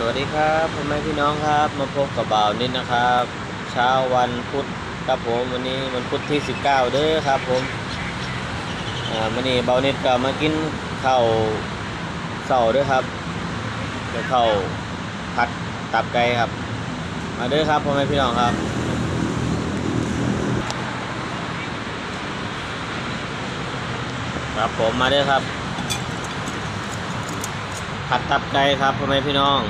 สวัสดีครับพ่อแม่พี่น้องครับ มาพบกับบ่าวนิดนะครับ เช้าวันพุธครับผมวันนี้วันพุธที่ 19 เด้อครับผมอ่าวันนี้บ่าวนิดก็มากินข้าวเสาร์ด้วยครับกับข้าวผัดตับไก่ครับ มาเด้อครับพ่อแม่พี่น้องครับครับผมมาเด้อครับ ผัดตับไก่ครับพ่อแม่พี่น้อง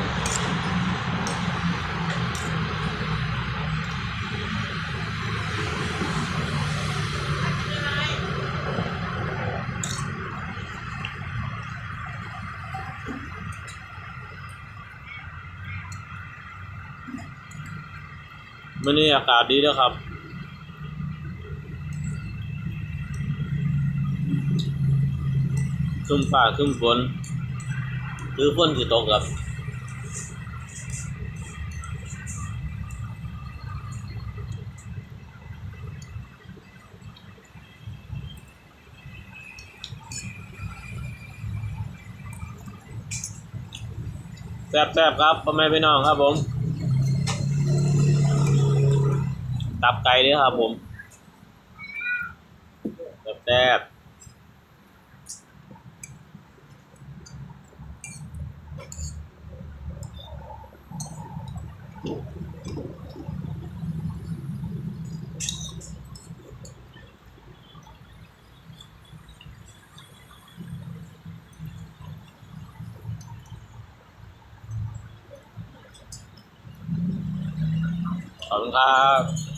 มื่อนี้อากาศดีแล้วครับครึ้มฟ้าครึ้มฝน คือฝนคือตกครับแซ่บๆครับพ่อแม่พี่น้องครับผม ตับไก่ด้วยครับผม แซ่บๆ ขอบคุณครับ